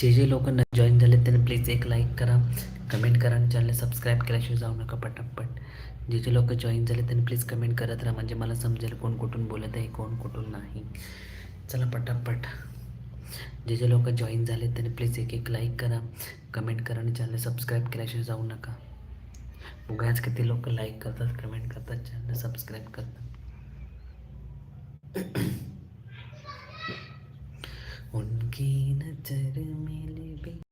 जे जे लोक न जॉईन झाले त्यांनी प्लीज एक लाईक करा कमेंट करा आणि चॅनल सबस्क्राईब केल्याशिवाय जाऊ नका पटापट. जे जे लोक जॉईन झाले त्यांनी प्लीज कमेंट करत राहा म्हणजे मला समजेल कोण कुठून बोलत आहे कोण कुठून नाही. चला पटापट. जे जे लोक जॉईन झाले त्यांनी प्लीज एक एक लाईक करा कमेंट करा आणि चॅनल सबस्क्राईब केल्याशिवाय जाऊ नका. उगाच किती लोक लाईक करतात कमेंट करतात चॅनल सबस्क्राईब करतात. उनकी नजर मेरे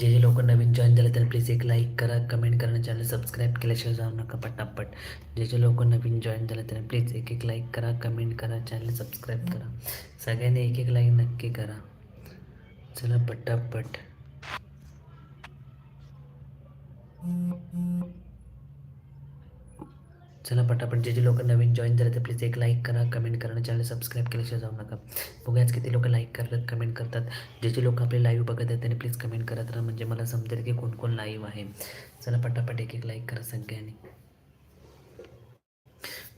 जे जे लोक नवीन जॉईन झाले त्यांनी प्लीज एक लाईक करा कमेंट करा चॅनल सबस्क्राईब केल्याशिवाय जाऊ नका पटापट. जे जे लोक नवीन जॉईन झाले त्यांनी प्लीज एक एक लाईक करा कमेंट करा चॅनल सबस्क्राईब करा. सगळ्यांनी एक एक लाईक नक्की करा. चला पटापट. चला पटापट जे जे लोक नवीन जॉईन झाले ते प्लीज एक लाईक करा कमेंट करा चॅनल सबस्क्राईब केल्याशिवाय जाऊ नका. बघूयाच किती लोक लाईक करतात कमेंट करतात. जे जे लोक आपले लाईव्ह बघत आहेत त्यांनी प्लीज कमेंट करत राहा म्हणजे मला समजेल की कोण कोण लाईव्ह आहे. चला पटापट एक एक लाईक करा सगळ्यांनी.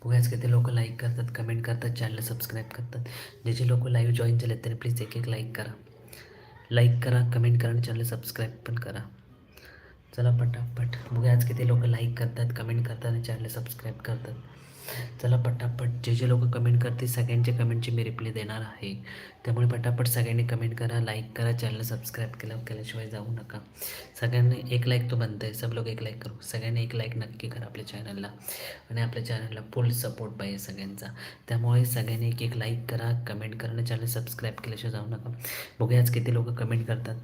बघूयाच किती लोक लाईक करतात कमेंट करतात चॅनल सबस्क्राईब करतात. जे जे लोक लाईव्ह जॉईन झाले त्यांनी प्लीज एक एक लाईक करा. लाईक करा कमेंट करा आणि चॅनल सबस्क्राईब पण करा. चला पटापट. बघूया आज किती लोक लाईक करतात कमेंट करतात आणि चॅनल सबस्क्राईब करतात. चला पटापट जे जे लोक कमेंट करतील सगळ्यांच्या कमेंटची मी रिप्लाय देणार आहे. त्यामुळे पटापट सगळ्यांनी कमेंट करा लाईक करा चॅनल सबस्क्राईब केला केल्याशिवाय जाऊ नका. सगळ्यांनी एक लाईक तो बनतं आहे. सब लोक एक लाईक करू. सगळ्यांनी एक लाईक नक्की करा आपल्या चॅनलला आणि आपल्या चॅनलला फुल सपोर्ट पाहिजे सगळ्यांचा. त्यामुळे सगळ्यांनी एक एक लाईक करा कमेंट करा आणि चॅनल सबस्क्राईब केल्याशिवाय जाऊ नका. बघूया आज किती लोक कमेंट करतात.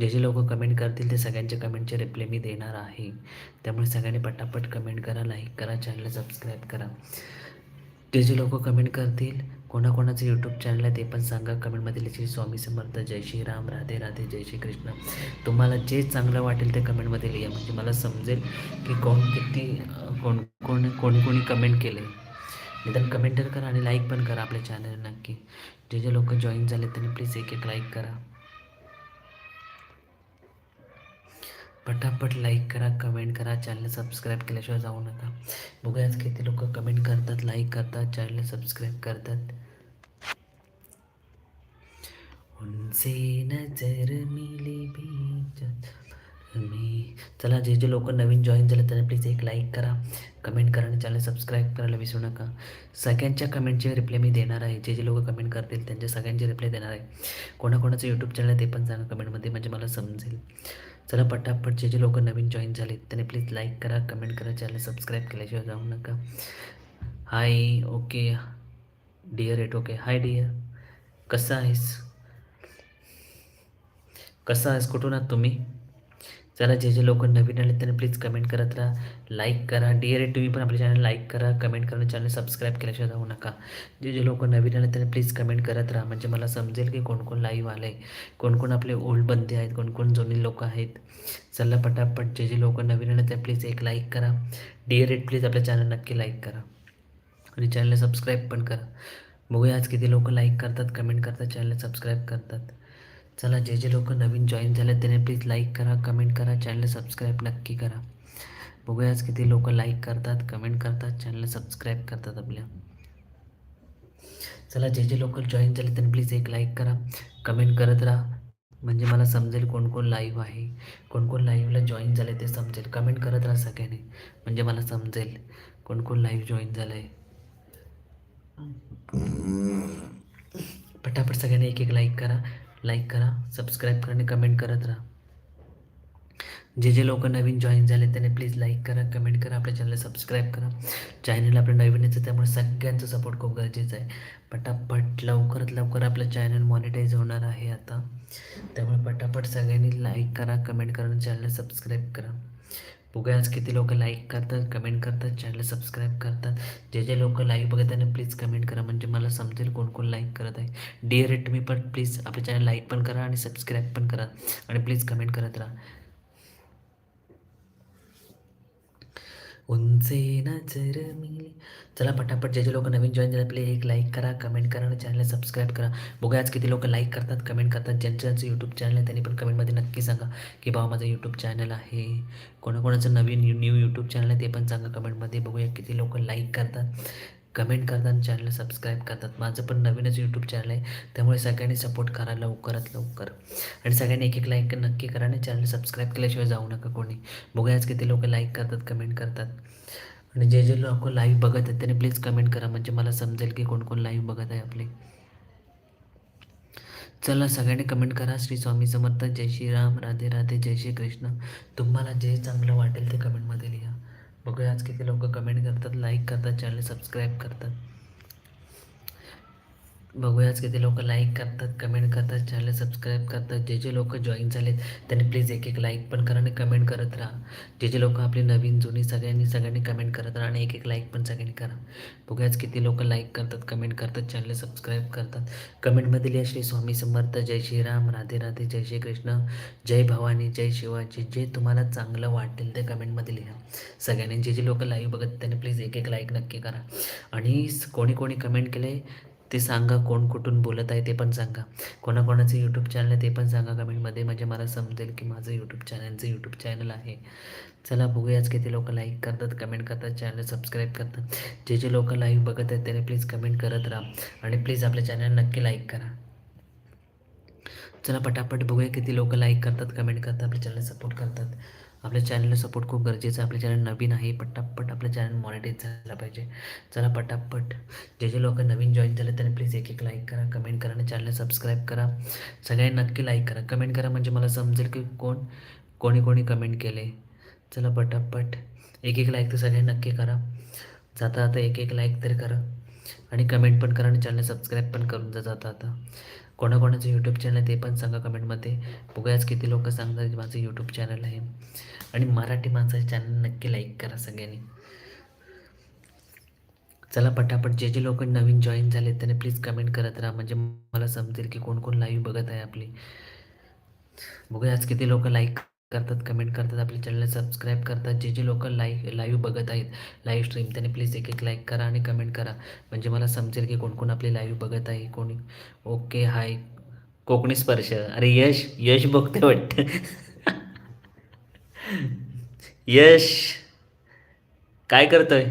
जे जे लोक कमेंट करतील ते सगळ्यांच्या कमेंटचे रिप्लाय मी देणार आहे. त्यामुळे सगळ्यांनी पटापट कमेंट करा लाईक करा चॅनल सबस्क्राईब करा. ते जे लोक कमेंट करतील कोणाकोणाचं यूट्यूब चॅनल आहे ते पण सांगा. कमेंटमध्ये लिहिजे स्वामी समर्थ जय श्री राम राधे राधे जय श्री कृष्ण. तुम्हाला जे चांगलं वाटेल ते कमेंटमध्ये लिहा. म्हणजे मला समजेल की कोण किती कोण कोण कोणी कोणी कमेंट केले निदान कमेंट तर करा आणि लाईक पण करा आपल्या चॅनल नक्की. जे जे लोक जॉईन झाले त्यांनी प्लीज एक एक लाईक करा. पटापट लाईक करा कमेंट करा चॅनल सबस्क्राईब केल्याशिवाय जाऊ नका. बघूयाच किती लोक कमेंट करतात लाईक करतात चॅनल सबस्क्राईब करतात. उनसे नजर मिली मी चला जे जे लोक नवीन जॉईन झाले त्यांना प्लीज एक लाईक करा. कमेंट करा आणि चॅनल सबस्क्राईब करायला विसरू नका. सगळ्यांच्या कमेंटचे रिप्लाय मी देणार आहे. जे जे लोक कमेंट करतील त्यांच्या सगळ्यांचे रिप्लाय देणार आहे. कोणाकोणाचं यूट्यूब चॅनल आहे ते पण सांगा कमेंटमध्ये म्हणजे मला समजेल. चला पटापट जे जे लोक नवीन जॉईन झाले त्यांनी प्लीज लाईक करा कमेंट करा चॅनल सबस्क्राईब केल्याशिवाय जाऊ नका. Hi okay dear eight okay hi dear कसं आहेस? कसं आहेस? कुठून आहात तुम्ही? चला जे जे लोक नवीन आले त्यांनी प्लीज कमेंट करत राहा. लाईक करा. डिअर एट तुम्ही पण आपल्या चॅनल लाईक करा. कमेंट करा चॅनल सबस्क्राईब केल्याशिवाय जाऊ नका. जे जे लोक नवीन आले त्यांनी प्लीज कमेंट करत राहा. म्हणजे मला समजेल की कोण कोण लाईव्ह आलं. आहे कोण कोण आपले ओल्ड बंदे आहेत. कोण कोण जुनी लोक आहेत. चला पटापट. जे जे लोक नवीन आले ते प्लीज एक लाईक करा. डिअर प्लीज आपल्या चॅनल नक्की लाईक करा. आणि चॅनलला सबस्क्राईब पण करा. बघूया आज किती लोक लाईक करतात कमेंट करतात चॅनलला सबस्क्राईब करतात. चला जे जे लोक नवीन जॉईन झाले त्याने प्लीज लाईक करा कमेंट करा चॅनल सबस्क्राईब नक्की करा. बघूयाच किती लोक लाईक करतात कमेंट करतात चॅनल सबस्क्राईब करतात आपल्या. चला जे जे लोक जॉईन झाले त्यांनी प्लीज एक लाईक करा कमेंट करत राहा. म्हणजे मला समजेल कोण कोण लाईव्ह आहे कोण कोण लाईव्हला जॉईन झाले ते समजेल. कमेंट करत राहा सगळ्यांनी. म्हणजे मला समजेल कोण कोण लाईव्ह जॉईन झालं आहे पटापट सगळ्यांनी एक एक लाईक करा. लाईक करा सबस्क्राईब करा आणि कमेंट करत राहा. जे जे लोक नवीन जॉईन झाले त्यांनी प्लीज लाईक करा कमेंट करा आपल्या चॅनलला सबस्क्राईब करा. चॅनल आपलं नवीन येतं त्यामुळे सगळ्यांचं सपोर्ट खूप गरजेचं आहे. पटापट लवकरात लवकर आपलं चॅनल मॉनिटाईज होणार आहे आता. त्यामुळे पटापट सगळ्यांनी लाईक करा कमेंट करा आणि चॅनलला सबस्क्राईब करा. बघूया आज किती लोक लाईक करतात कमेंट करतात चॅनल सबस्क्राईब करतात. जे जे लोक लाईव्ह बघत त्यांना प्लीज कमेंट करा. म्हणजे मला समजेल कोण कोण लाईक करत आहे. डिअर तुम्ही पण प्लीज आपलं चॅनल लाईक पण करा आणि सबस्क्राईब पण करा. आणि प्लीज कमेंट करत राहा. उनसे नजर मिली। चला पटापट जे जे लोक नवीन जॉईन झाले आपले एक लाईक करा कमेंट करा आणि चॅनलला सबस्क्राईब करा. बघूया आज किती लोक लाईक करतात कमेंट करतात. ज्यांचं ज्यांचं यूट्यूब चॅनल आहे त्यांनी पण कमेंटमध्ये नक्की सांगा की बाबा माझं यूट्यूब चॅनल आहे. कोणाकोणाचं नवीन न्यू यूट्यूब चॅनल आहे ते पण सांगा कमेंटमध्ये बघूया किती लोक लाईक करतात. कमेंट करतात आणि सबस्क्राईब करतात. माझं पण नवीनच यूट्यूब चॅनल आहे. त्यामुळे सगळ्यांनी सपोर्ट करा लवकरात लवकर. आणि सगळ्यांनी एक एक लाईक नक्की करा आणि चॅनल सबस्क्राईब केल्याशिवाय जाऊ नका कोणी. बघूयाच किती लोक लाईक करतात कमेंट करतात. आणि जे जे लोक लाईव्ह बघत आहेत त्यांनी प्लीज कमेंट करा. म्हणजे मला समजेल की कोण कोण लाईव्ह बघत आहे आपले. चला सगळ्यांनी कमेंट करा. श्री स्वामी समर्थ. जय श्रीराम राधे राधे. जय श्री कृष्ण. तुम्हाला जे चांगलं वाटेल ते कमेंटमध्ये लिहा. बघूया आज किती लोक कमेंट करतात लाईक करतात चॅनल सबस्क्राईब करतात. बघूयाच किती लोक लाईक करतात कमेंट करतात चॅनल सबस्क्राईब करतात. जे जे लोक जॉईन झालेत त्यांनी प्लीज एक एक लाईक पण करा आणि कमेंट करत राहा. जे जे लोक आपली नवीन जुनी सगळ्यांनी सगळ्यांनी कमेंट करत राहा आणि एक एक लाईक पण सगळ्यांनी करा. बघूयाच किती लोक लाईक करतात कमेंट करतात चॅनल सबस्क्राईब करतात. कमेंटमध्ये लिहा श्री स्वामी समर्थ जय श्रीराम राधे राधे जय श्री कृष्ण जय भवानी जय शिवाजी. जे तुम्हाला चांगलं वाटेल ते कमेंटमध्ये लिहा. सगळ्यांनी जे जे लोक लाईव्ह बघत त्यांनी प्लीज एक एक लाईक नक्की करा. आणि स- कोणी कोणी कमेंट केले ते सांगा कोण कुठून बोलत आहे ते पण सांगा. कोणाकोणाचं यूट्यूब चॅनल आहे ते पण सांगा कमेंटमध्ये. म्हणजे मला समजेल की माझं यूट्यूब चॅनलचं यूट्यूब चॅनल आहे. चला बघूयाच किती लोक लाईक करतात कमेंट करतात चॅनल सबस्क्राईब करतात. जे जे लोक लाईव्ह बघत आहेत त्याने प्लीज कमेंट करत राहा. आणि प्लीज आपल्या चॅनल नक्की लाईक करा. चला पटापट बघूया किती लोक लाईक करतात कमेंट करतात आपल्या चॅनल सपोर्ट करतात. आपल्या चॅनलला सपोर्ट खूप गरजेचं आहे. आपलं चॅनल नवीन आहे पटापट आपलं चॅनल मॉनिटाईज झालं पाहिजे. चला पटापट. जे जे लोक नवीन जॉईन झाले त्यांनी प्लीज एक एक लाईक करा कमेंट करा आणि चॅनलला सबस्क्राईब करा. सगळ्यांनी नक्की लाईक करा. कमेंट करा म्हणजे मला समजेल की कोण कोणी कोणी कमेंट केले. चला पटापट. एक एक लाईक तर सगळ्यांनी नक्की करा. जाता आता एक एक लाईक तरी करा. आणि कमेंट पण करा आणि चॅनल सबस्क्राईब पण करून जा जाता आता कोणाकोणाचं यूट्यूब चॅनल आहे ते पण सांगा कमेंटमध्ये बघूयाच किती लोक सांगतात की माझं यूट्यूब चॅनल आहे. आणि मराठी माणसाचे चॅनल नक्की लाईक करा सगळ्यांनी. चला पटापट जे जे लोक नवीन जॉईन झाले त्यांनी प्लीज कमेंट करत राहा. म्हणजे मला समजेल की कोण कोण लाईव्ह बघत आहे आपली. बघूया आज किती लोक लाईक करतात कमेंट करतात आपल्या चॅनलला सबस्क्राईब करतात. जे जे लोक लाईव्ह लाईव्ह बघत आहेत लाईव्ह स्ट्रीम त्यांनी प्लीज एक एक लाईक करा आणि कमेंट करा. म्हणजे मला समजेल की कोण कोण आपली लाईव्ह बघत आहे कोणी. ओके हाय कोकणी स्पर्श. अरे यश यश बघते वाटतं. यश काय करतोय?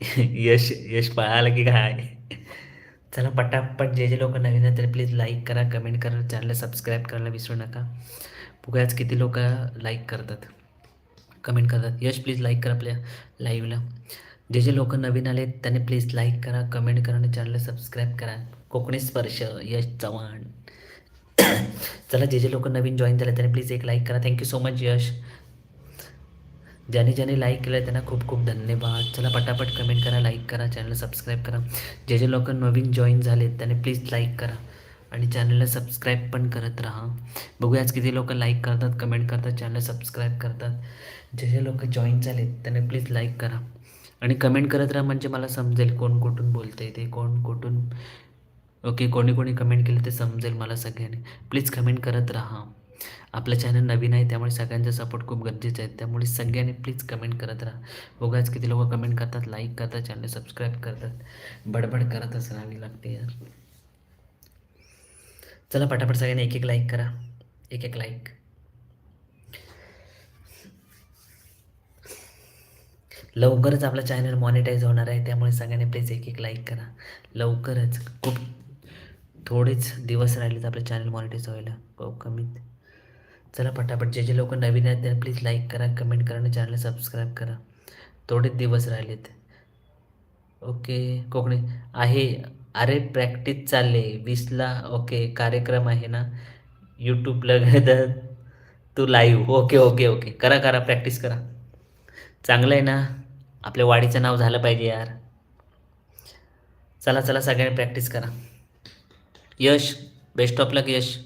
यश यश पळालं की काय? चला पटापट जे जे लोक नवीन आहेत त्यांनी प्लीज लाईक करा कमेंट करा चॅनलला सबस्क्राईब करायला विसरू नका. बघूयाच किती लोक लाईक करतात कमेंट करतात. यश प्लीज लाईक करा आपल्या लाईव्हला जे जे लोक नवीन आले त्यांनी प्लीज लाईक करा कमेंट करा आणि चॅनलला सबस्क्राईब करा. कोकणी स्पर्श यश चव्हाण. चला जे जे लोक नवीन जॉईन झाले त्यांनी प्लीज एक लाईक करा. Thank you so much Yash. ज्याने ज्याने लाईक केलं त्यांना खूप खूप धन्यवाद. चला पटापट कमेंट करा लाईक करा चॅनल सबस्क्राईब करा. जे जे लोक नवीन जॉईन झाले त्याने प्लीज लाईक करा. आणि चॅनलला सबस्क्राईब पण करत राहा. बघूयाच किती लोक लाईक करतात कमेंट करतात चॅनल सबस्क्राईब करतात. जे जे लोक जॉईन झाले त्याने प्लीज लाईक करा. आणि कमेंट करत राहा म्हणजे मला समजेल कोण कुठून बोलते ते कोण कुठून. ओके कोणी कोणी कमेंट केलं ते समजेल मला सगळ्यांनी. प्लीज कमेंट करत राहा. आपलं चॅनल नवीन आहे त्यामुळे सगळ्यांचा सपोर्ट खूप गरजेचं आहे. त्यामुळे सगळ्यांनी प्लीज कमेंट करत राहा. बघाच किती लोक कमेंट करतात लाईक करतात चॅनल सबस्क्राईब करतात. बडबड करतच राहावी लागते यार. चला पटापट सगळ्यांनी एक एक लाईक करा. एक एक लाईक लवकरच आपला चॅनल मॉनिटाईज होणार आहे त्यामुळे सगळ्यांनी प्लीज एक एक लाईक करा. लवकरच. खूप थोडेच दिवस राहिलेत आपलं चॅनल मॉनिटाईज व्हायला. खूप कमीत चला पटापट जे जे लोक नवीन आहेत त्यांना प्लीज लाईक करा कमेंट करा आणि चॅनल सबस्क्राईब करा. थोडेच दिवस राहिलेत. ओके कोकणी. आहे अरे प्रॅक्टिस चालले. वीसला ओके कार्यक्रम आहे ना. यूट्यूबला तर तू लाईव्ह ओके ओके ओके करा करा प्रॅक्टिस करा. चांगलं आहे ना? आपल्या वाडीचं नाव झालं पाहिजे यार. चला चला सगळ्यांनी प्रॅक्टिस करा. Yash best of luck Yash.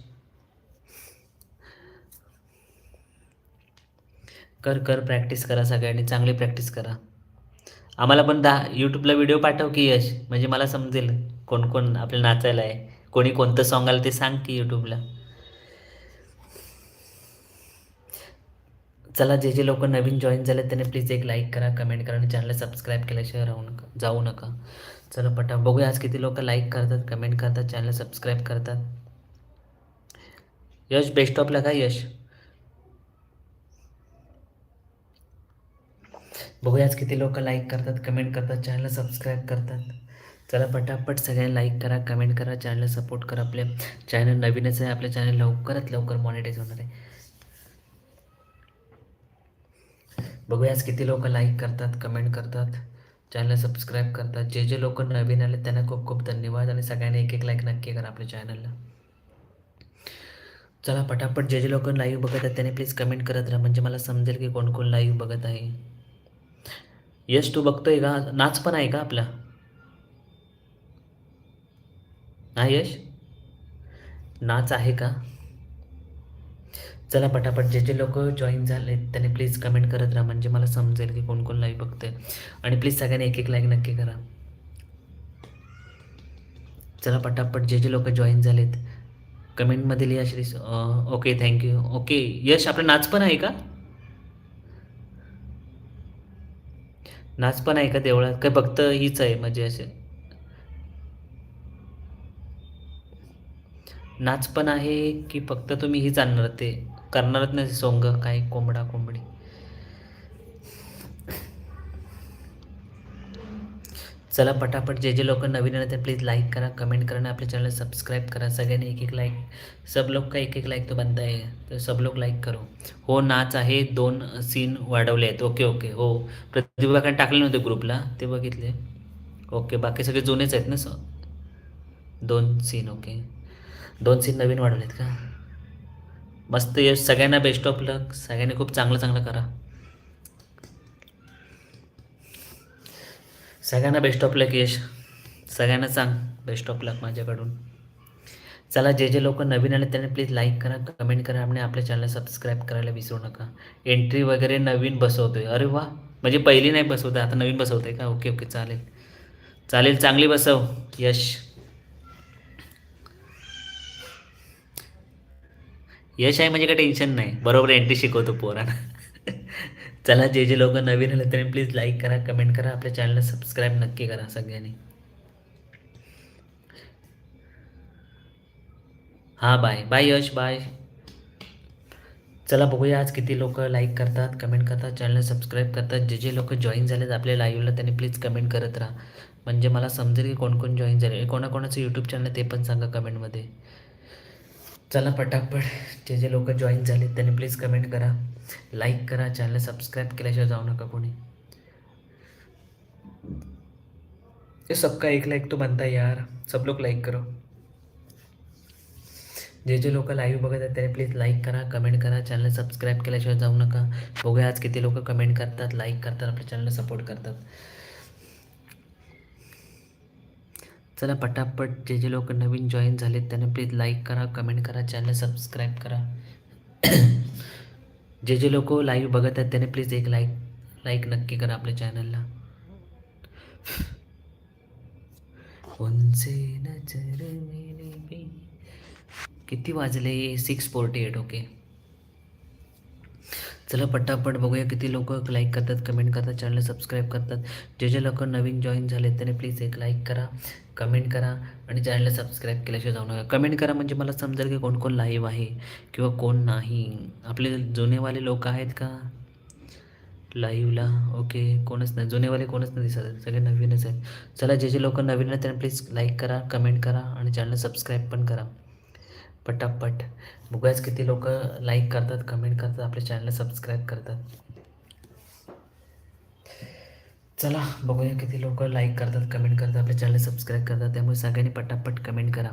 कर कर प्रॅक्टिस करा सगळ्यांनी चांगली प्रॅक्टिस करा. आम्हाला पण दहा यूट्यूबला व्हिडिओ पाठव की यश म्हणजे मला समजेल कोण कोण आपलं नाचायला आहे. कोणी कोणतं सॉंग आलं ते सांग की यूट्यूबला चला जे जे लोक नवीन जॉईन झाले त्यांनी प्लीज एक लाईक करा कमेंट करा आणि चॅनलला सबस्क्राईब केल्याशिवाय राहू नका जाऊ नका. चला पटा बघूया आज किती लोक लाईक करतात कमेंट करतात चॅनल सबस्क्राईब करतात. यश बेस्ट ऑफला काय यश? बघूयाच किती लोक लाईक करतात कमेंट करतात चॅनल सबस्क्राईब करतात. चला पटापट सगळ्यांना लाईक करा कमेंट करा चॅनल सपोर्ट करा आपल्या चॅनल नवीनच आहे आपल्या चॅनल लवकरात लवकर मॉनिटाईज होणार आहे. बघूयाच किती लोक लाईक करतात कमेंट करतात चॅनल सबस्क्राईब करतात. जे जे लोक नवीन आले त्यांना खूप खूप धन्यवाद आणि सगळ्यांनी एक एक लाईक नक्की करा आपल्या चॅनलला चला पटापट जे जे लोक लाईव्ह बघत आहेत त्यांनी प्लीज कमेंट करत राहा. म्हणजे मला समजेल की कोण कोण लाईव्ह बघत आहे. यश तू बघतोय का? नाच पण आहे का आपला? हा यश? नाच आहे का? चला पटापट जे जे लोक जॉईन झाले त्यांनी प्लीज कमेंट करत राहा. म्हणजे मला समजेल की कोण कोण लाईव्ह बघतंय. आणि प्लीज सगळ्यांनी एक एक लाईक नक्की करा. चला पटापट जे जे लोक जॉईन झालेत कमेंटमध्ये लिहा Shri okay thank you okay Yash आपलं नाच पण आहे का? नाच पण आहे का देवळात काय फक्त हीच आहे म्हणजे असे नाच पण आहे की फक्त तुम्ही हीच आणणार ते? करणारच नाही सोंग काय कोंबडा कोंबडी चला पटापट जे जे लोक नवीन आले ते प्लीज लाईक करा कमेंट करा आणि आपल्या चॅनल सबस्क्राईब करा. सगळ्यांनी एक एक लाईक सब लोक का एक एक लाईक तो बनता आहे तर सब लोक लाईक करो. हो नाच आहे दोन सीन वाढवले आहेत. ओके ओके हो. प्रतिभाकडे टाकले नव्हते ग्रुपला ते बघितले. ओके बाकी सगळे जुनेच आहेत ना स दोन सीन ओके दोन सीन नवीन वाढवलेत का? मस्त यश. सगळ्यांना बेस्ट ऑफ लक सगळ्यांनी खूप चांगलं चांगलं करा. सगळ्यांना बेस्ट ऑफ लक यश. सगळ्यांना सांग बेस्ट ऑफ लक माझ्याकडून. चला जे जे लोक नवीन आले त्यांनी प्लीज लाईक करा कमेंट करा आणि आपल्या चॅनल सबस्क्राईब करायला विसरू नका. एंट्री वगैरे नवीन बसवतोय. अरे वा. म्हणजे पहिली नाही बसवतोय आता नवीन बसवतोय का? ओके ओके चालेल. चालेल चांगली बसव. यश. यश आहे म्हणजे काय टेन्शन नाही. बरोबर एंट्री शिकवतो पोरांना. चला जे जे लोक नवीन आले त्यांनी प्लीज लाईक करा कमेंट करा. आपल्या चॅनलला सबस्क्राईब नक्की करा सगळ्यांनी. हां बाय बाय यश. बाय चला बघूया आज किती लोक लाईक करतात कमेंट करतात चॅनल सबस्क्राईब करतात. जे जे लोक जॉईन झालेत आपल्या लाईव्हला त्यांनी प्लीज कमेंट करत राहा. म्हणजे मला समजेल की कोण कोण जॉईन झाले. कोणाकोणाचं यूट्यूब चॅनल ते पण सांगा कमेंटमध्ये चला पटापट जे जे लोक जॉईन झाले त्यांनी प्लीज कमेंट करा. लाईक करा चॅनल सबस्क्राईब केल्याशिवाय जाऊ नका कोणी. ये सबका एक लाईक तो बनता है यार. सब लोग लाईक करो. जे जे लोक लाईव्ह बघत आहेत त्याने प्लीज लाईक करा कमेंट करा चॅनल सबस्क्राईब केल्याशिवाय जाऊ नका. बघूया आज किती लोक कमेंट करतात लाईक करतात आपल्या चॅनलला सपोर्ट करतात. चला पटापट जे जे लोक नवीन जॉईन झालेत त्यांना प्लीज लाईक करा कमेंट करा चॅनल सबस्क्राईब करा. जे जे लोक लाईव्ह बघत आहेत त्याने प्लीज एक लाईक लाईक नक्की करा आपल्या चॅनलला किती वाजले? सिक्स फोर्टी एट ओके चला पटापट बघूया किती लोक लाईक करतात कमेंट करतात चॅनल सबस्क्राईब करतात. जे जे लोक नवीन जॉईन झाले त्याने प्लीज एक लाईक करा कमेंट करा आणि चॅनलला सबस्क्राईब केल्याशिवाय जाऊ नका. कमेंट करा म्हणजे मला समजेल की कोण कोण लाईव्ह आहे किंवा कोण नाही. आपले जुनेवाले लोक आहेत का? लाईव्हला ओके कोणच नाही. जुनेवाले कोणच नाही दिसत सगळे नवीनच आहेत. चला जे जे लोक नवीन आहेत त्यांना प्लीज लाईक करा कमेंट करा आणि चॅनल सबस्क्राईब पण करा. पटापट. बघूयाच किती लोक लाईक करतात कमेंट करतात आपल्या चॅनलला सबस्क्राईब करतात. चला बघूया किती लोक लाईक करतात कमेंट करतात आपल्या चॅनल सबस्क्राईब करतात. त्यामुळे सगळ्यांनी पटापट कमेंट करा.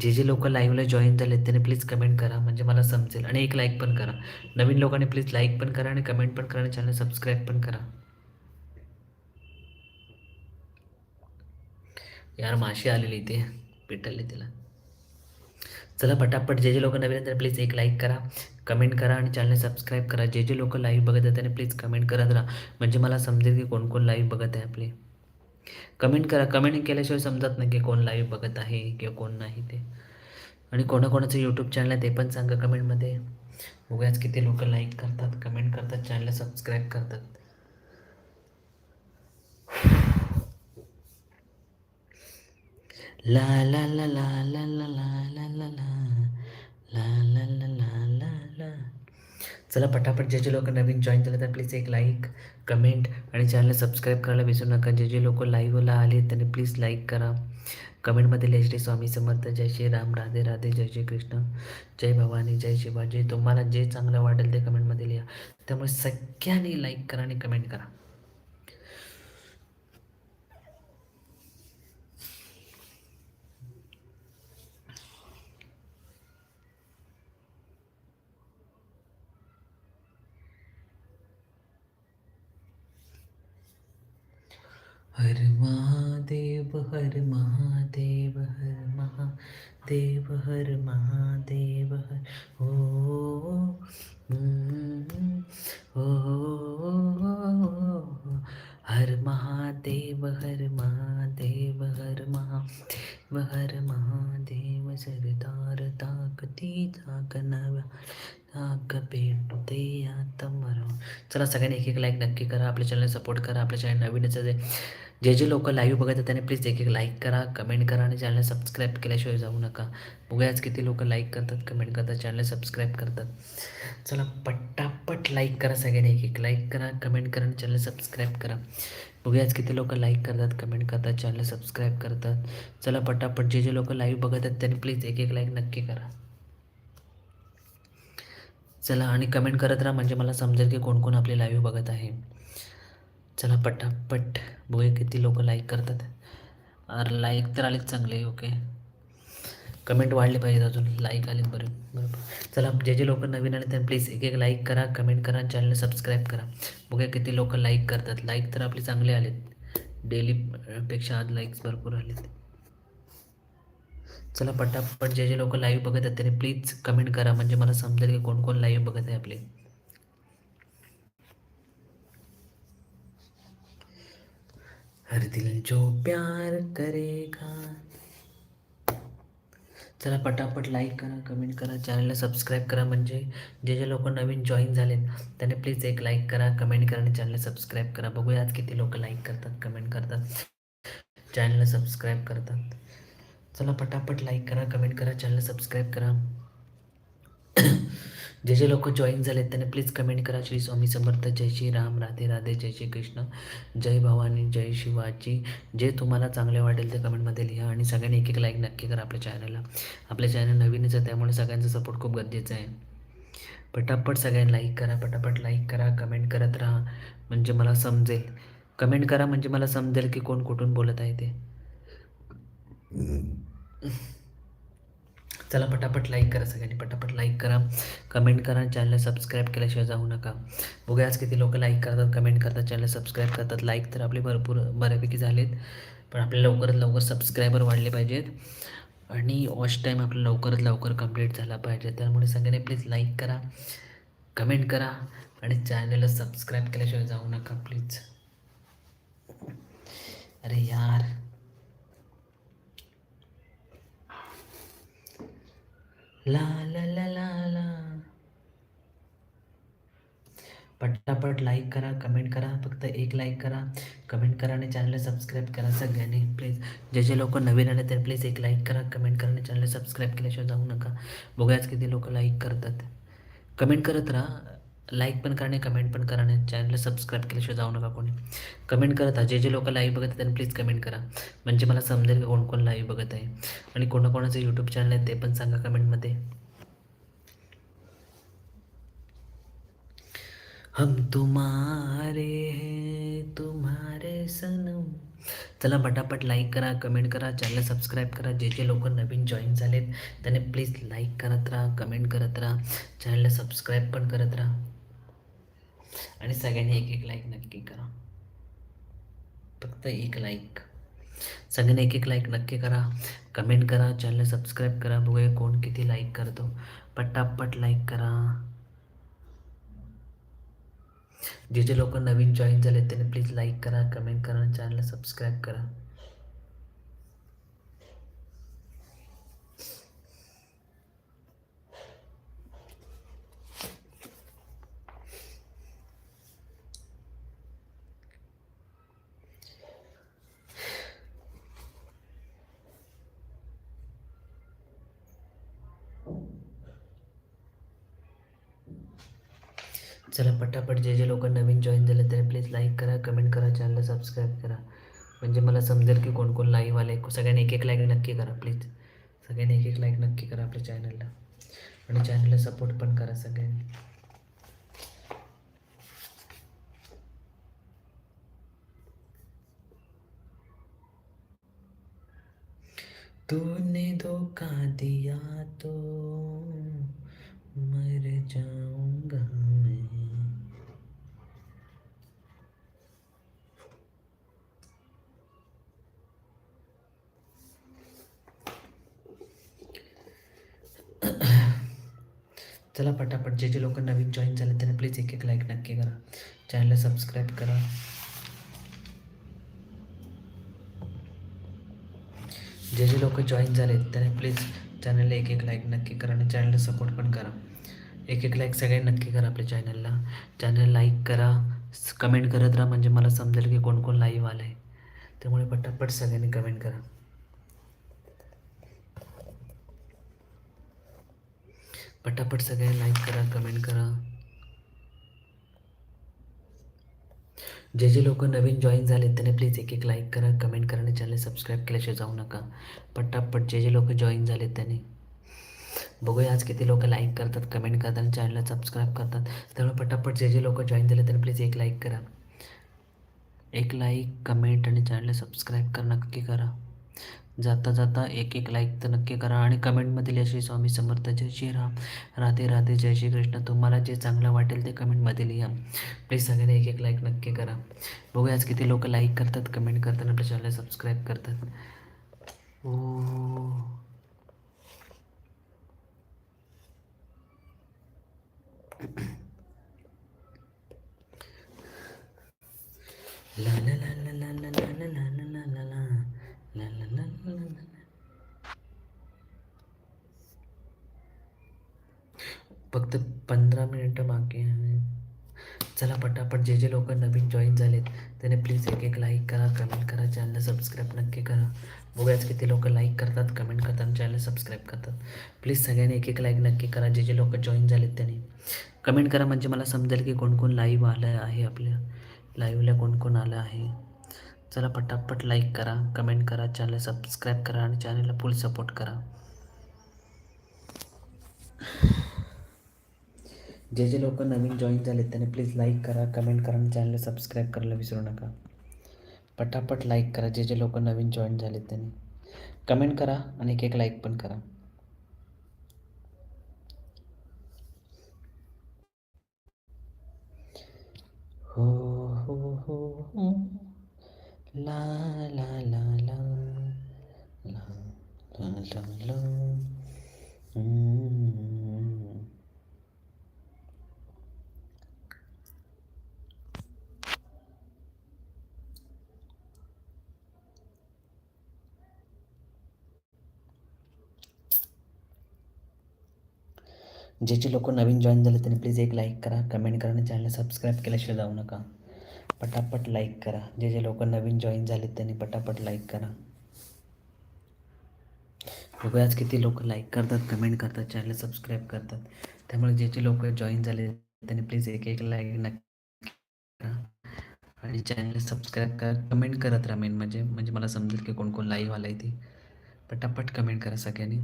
जे जे लोक लाईव्हला जॉईन झाले त्यांनी प्लीज कमेंट करा. म्हणजे मला समजेल. आणि एक लाईक पण करा. नवीन लोकांनी प्लीज लाईक पण करा आणि कमेंट पण करा आणि चॅनल सबस्क्राईब पण करा. यार माशी आलेली इथे. पेटलली तिला. चला पटापट जे जे लोक नवीन आहेत प्लीज एक लाईक करा कमेंट करा आणि चॅनल सबस्क्राईब करा. जे जे लोक लाईव्ह बघत आहेत त्यांनी प्लीज कमेंट करत राहा. म्हणजे मला समजेल की कोण कोण लाईव्ह बघत आहे आपले. कमेंट करा. कमेंट केल्याशिवाय समजत नाही की कोण लाईव्ह बघत आहे किंवा कोण नाही ते. आणि कोणाकोणाचं यूट्यूब चॅनल आहे ते पण सांगा कमेंटमध्ये बघूयाच किती लोक लाईक करतात कमेंट करतात चॅनलला सबस्क्राईब करतात. ला ला ला ला ला ला ला ला ला ला ला ला ला चला पटापट जे जे लोक नवीन जॉईन झाले तर प्लीज एक लाईक कमेंट आणि चॅनल सबस्क्राईब करायला विसरू नका जे जे लोक लाईव्हला आले त्यांनी प्लीज लाईक करा कमेंटमध्ये लिहा श्री स्वामी समर्थ जय श्री राम राधे राधे जय श्री कृष्ण जय भवानी जय शिवाजी तुम्हाला जे चांगलं वाटेल ते कमेंटमध्ये लिहा त्यामुळे सगळ्यांनी लाईक करा आणि कमेंट करा हर महादेव हर महादेव हर महादेव हर महादेव हर हो हर महादेव हर महादेव हर महादेव हर महादेव सरदार ताकती ताक नव्या आता मरो चला सगळ्यांनी एक एक लाईक नक्की करा आपल्या चॅनल सपोर्ट करा आपल्या चॅनल नवीनच आहे जे जे लोक लाईव्ह बघत आहेत त्यांनी प्लीज एक एक लाईक करा कमेंट करा आणि चॅनल सबस्क्राईब केल्याशिवाय जाऊ नका. बघूयाच किती लोक लाईक करतात कमेंट करतात चॅनल सबस्क्राईब करतात. चला पटापट लाईक करा सगळ्यांनी एक एक लाईक करा कमेंट करा आणि चॅनल सबस्क्राईब करा. बघूयाच किती लोक लाईक करतात कमेंट करतात चॅनल सबस्क्राईब करतात. चला पटापट जे जे लोक लाईव्ह बघत आहेत त्यांनी प्लीज एक एक लाईक नक्की करा. चला आणि कमेंट करत राहा म्हणजे मला समजेल की कोण कोण आपले लाईव्ह बघत आहे. चला पटापट बघूया किती लोक लाईक करतात. अरे लाईक तर आलेत चांगले ओके कमेंट वाढले पाहिजेत अजून लाईक आलेत बरे बरोबर. चला जे जे लोक नवीन आले त्यांना प्लीज एक एक लाईक करा कमेंट करा चॅनल सबस्क्राईब करा. बघूया किती लोक लाईक करतात. लाईक तर आपले चांगले आलेत. डेली पेक्षा आज लाईक्स भरपूर आलेत. चला पटापट जे जे लोक लाईव्ह बघत आहेत त्यांनी प्लीज कमेंट करा. म्हणजे मला समजेल की कोण कोण लाईव्ह बघत आहे आपले. हर दिल जो प्यार करेगा. चला पटापट लाईक करा कमेंट करा चॅनलला सबस्क्राईब करा. म्हणजे जे जे लोक नवीन जॉईन झालेत त्यांनी प्लीज एक लाईक करा कमेंट करा आणि चॅनलला सबस्क्राईब करा. बघूया आज किती लोक लाईक करतात कमेंट करतात. चॅनलला सबस्क्राईब करतात. चला पटापट लाईक करा कमेंट करा चॅनल सबस्क्राईब करा. जे जे लोक जॉईन झाले त्यांनी प्लीज कमेंट करा. श्री स्वामी समर्थ जय श्री राम राधे राधे जय श्री कृष्ण जय भवानी जय शिवाजी. जे तुम्हाला चांगले वाटेल ते कमेंटमध्ये लिहा आणि सगळ्यांनी एक एक लाईक नक्की करा आपल्या चॅनलला आपल्या चॅनल नवीनच आहे त्यामुळे सगळ्यांचा सपोर्ट खूप गरजेचा आहे. पटापट सगळ्यांनी लाईक करा पटापट लाईक करा कमेंट करत राहा. म्हणजे मला समजेल. कमेंट करा म्हणजे मला समजेल की कोण कुठून बोलत आहे ते. चला पटापट लाईक करा सगळ्यांनी पटापट लाईक करा. कमेंट करा चॅनलला सबस्क्राईब केल्याशिवाय जाऊ नका. बघूया आज किती लोक लाईक करतात कमेंट करतात चॅनल सबस्क्राईब करतात. लाईक तर आपले भरपूर बऱ्यापैकी झालेत. पण आपले लवकरात लवकर सबस्क्रायबर वाढले पाहिजेत. आणि वॉच टाईम आपला लवकरात लवकर कंप्लीट झाला पाहिजे. त्यामुळे सगळ्यांनी प्लीज लाईक करा कमेंट करा आणि चॅनलला सबस्क्राईब केल्याशिवाय जाऊ नका प्लीज अरे यार. ला ला ला ला ला. पटापट लाईक करा कमेंट करा फक्त एक लाईक करा. कमेंट करा आणि चॅनलला सबस्क्राईब करा सगळ्यांनी प्लीज जे जे लोक नवीन आले तर प्लीज एक लाईक करा कमेंट करा आणि चॅनलला सबस्क्राईब केल्याशिवाय जाऊ नका. बघूयाच किती लोक लाईक करतात. कमेंट करत राहा. लाईक पण करा कमेंट पण करा आणि चॅनलला सबस्क्राईब केल्याशिवाय जाऊ नका कोणी. कमेंट करत राहा. जे जे लोक लाईव्ह बघत आहेत त्यांनी प्लीज कमेंट करा. म्हणजे मला समजेल की कोण कोण लाईव्ह बघत आहे. आणि कोणाकोणाचं यूट्यूब चॅनल आहे ते पण सांगा कमेंटमध्ये हम तुम्हारे हैं तुम्हारे सनम. चला पटापट लाईक करा कमेंट करा चॅनल सबस्क्राईब करा. जे जे लोक नवीन जॉईन झालेत त्याने प्लीज लाईक करत राहा कमेंट करत राहा. चॅनलला सबस्क्राईब पण करत राहा. आणि सगळ्यांनी एक एक लाईक नक्की करा. फक्त एक लाईक सगळ्यांनी एक एक लाईक नक्की करा. कमेंट करा चॅनल सबस्क्राईब करा बघूया कोण किती लाईक करतो. पटापट लाईक करा. जे जे लोक नवीन जॉईन झाले त्यांनी प्लीज लाईक करा कमेंट करा चॅनल चॅनलला सबस्क्राईब करा. चला पटापट जे जे लोक नवीन जॉईन झाले त्याने प्लीज लाईक करा कमेंट करा चॅनलला सबस्क्राईब करा. म्हणजे मला समजेल की कोण कोण लाईव्ह आले. सगळ्यांनी एक एक लाईक नक्की करा प्लीज सगळ्यांनी एक एक लाईक नक्की करा आपल्या चॅनलला आणि चॅनलला सपोर्ट पण करा सगळ्यांनी. तूने धोखा दिया तो मर जाऊंगा मैं। चला पटापट जे जे लोक नवीन जॉईन झाले त्यांना प्लीज एक एक लाईक नक्की करा. चॅनलला सबस्क्राईब करा. जे जे लोक जॉईन झाले त्याने प्लीज चॅनलला एक एक लाईक नक्की करा आणि चॅनलला सपोर्ट पण करा. एक एक लाईक सगळ्यांनी नक्की करा आपल्या चॅनलला चॅनल लाईक करा. कमेंट करत राहा म्हणजे मला समजेल की कोण कोण लाईव्ह आलं आहे त्यामुळे पटापट सगळ्यांनी कमेंट करा. पटापट सगळे लाईक करा कमेंट करा. जे जे लोक नवीन जॉईन झाले त्यांनी प्लीज एक एक लाईक करा कमेंट करा आणि चॅनल सबस्क्राईब केल्याशिवाय जाऊ नका. पटापट जे जे लोक जॉईन झाले त्यांनी. बघूया आज किती लोक लाईक करतात कमेंट करतात आणि चॅनलला सबस्क्राईब करतात. त्यामुळे पटापट जे जे लोक जॉईन झाले त्यांनी प्लीज एक लाईक करा. एक लाईक कमेंट आणि चॅनलला सबस्क्राईब करा नक्की करा. जाता जाता एक एक लाईक तर नक्की करा आणि कमेंटमध्ये लिहा श्री स्वामी समर्थ जय श्री राम राधे राधे जय श्री कृष्ण. तुम्हाला जे चांगलं वाटेल ते कमेंटमध्ये लिहा प्लीज सगळ्यांनी एक एक लाईक नक्की करा. बघूया आज किती लोक लाईक करतात कमेंट करतात आपल्या चॅनलला सबस्क्राईब करतात. ओ. ला ला ला ला ला ला ला. फक्त पंधरा मिनिटं बाकी आहे. चला पटापट जे जे लोक नवीन जॉईन झालेत त्याने प्लीज एक एक लाईक करा कमेंट करा चॅनलला सबस्क्राईब नक्की करा. बघूयाच किती लोक लाईक करतात कमेंट करतात चॅनल सबस्क्राईब करतात. प्लीज सगळ्यांनी एक एक लाईक नक्की करा जे जे लोक जॉईन झालेत त्यांनी. कमेंट करा म्हणजे मला समजेल की कोण कोण लाईव्ह आलं आहे आपल्या. लाईव्हला कोण कोण आलं आहे. चला पटापट लाईक करा कमेंट करा चॅनल सबस्क्राईब करा आणि चॅनलला फुल सपोर्ट करा. जे जे लोक नवीन जॉईन झाले त्यांनी प्लीज लाईक करा कमेंट करा आणि चॅनलला सबस्क्राईब करायला विसरू नका. पटापट लाईक करा जे जे लोक नवीन जॉईन झाले त्यांनी. कमेंट करा आणि एक एक लाईक पण करा. हो हो हो हो. ला ला ला ला. ला ला ला जे जे लोक नवीन जॉईन झाले त्यांनी प्लीज एक लाईक करा कमेंट करा आणि चॅनल सबस्क्राईब केल्याशिवाय जाऊ नका. पटापट लाईक करा. जे जे लोक नवीन जॉईन झालेत त्यांनी पटापट लाईक करा. बघूयाच किती लोक लाईक करतात कमेंट करतात चॅनल सबस्क्राईब करतात. त्यामुळे जे जे लोक जॉईन झाले त्यांनी प्लीज एक एक लाईक नक्की करा. आणि चॅनल सबस्क्राईब करा. कमेंट करत राहा मेन म्हणजे. म्हणजे मला समजेल की कोण कोण लाईव्ह आलं आहे ते. पटापट कमेंट करा सगळ्यांनी.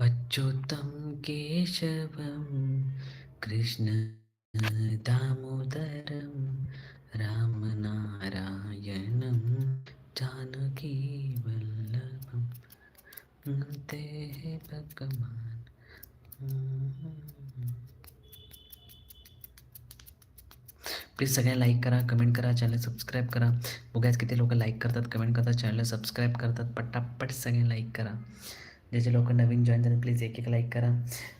अच्युतं केशवं, कृष्ण दामोदरं, रामनारायणं जानकीवल्लभं ते भगवान्। प्लीज़ सगळ्या लाईक करा कमेंट करा चॅनल सबस्क्राईब करा. बघायच किती लोक लाईक करतात कमेंट करतात चॅनल सबस्क्राईब करतात, पटापट सगळे लाईक करा. म्हणजे जे जे लोक नवीन जॉईन झाले प्लीज एक एक लाईक करा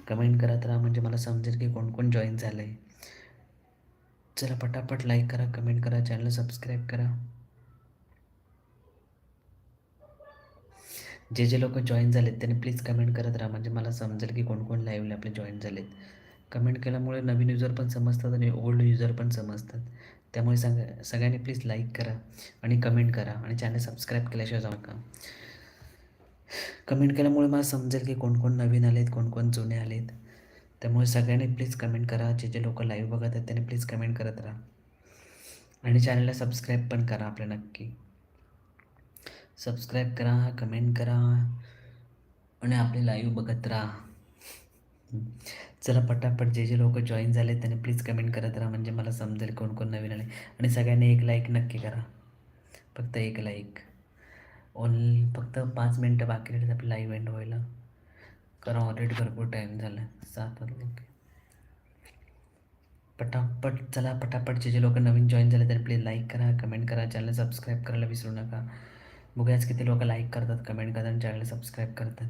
कमेंट करत राहा म्हणजे मला समजेल की कोण कोण जॉईन झालं आहे चला पटापट लाईक करा कमेंट करा चॅनल सबस्क्राईब करा. जे जे लोक जॉईन झालेत त्यांनी प्लीज कमेंट करत राहा म्हणजे मला समजेल की कोण कोण लाईव्हला आपले जॉईन झालेत. कमेंट केल्यामुळे नवीन युजर पण समजतात आणि ओल्ड युजर पण समजतात. त्यामुळे सांग सगळ्यांनी प्लीज लाईक करा आणि कमेंट करा आणि चॅनल सबस्क्राईब केल्याशिवाय जाऊ नका. कमेंट केल्यामुळे मला समजेल की कोण कोण नवीन आलेत कोण कोण जुने आलेत. त्यामुळे सगळ्यांनी प्लीज कमेंट करा. जे जे लोक लाईव्ह बघत आहेत त्यांनी प्लीज कमेंट करत राहा. आणि चॅनलला सबस्क्राईब पण करा आपल्या नक्की. सबस्क्राईब करा कमेंट करा आणि आपले लाईव्ह बघत राहा. चला पटापट जे जे लोक जॉईन झाले त्यांनी प्लीज कमेंट करत राहा. म्हणजे मला समजेल कोण कोण नवीन आले. आणि सगळ्यांनी एक लाईक नक्की करा. फक्त एक लाईक ओनली फक्त पाच मिनटं बाकी राहिली आपलं लाईव्ह एंड व्हायला. कारण ऑलरेडी भरपूर टाईम झाला आहे सात ओके. पटापट चला पटापट जे जे लोक नवीन जॉईन झाले तर प्लीज लाईक करा कमेंट करा चॅनल सबस्क्राईब करायला विसरू नका. बघूयाच किती लोक लाईक करतात कमेंट करतात आणि चॅनल सबस्क्राईब करतात.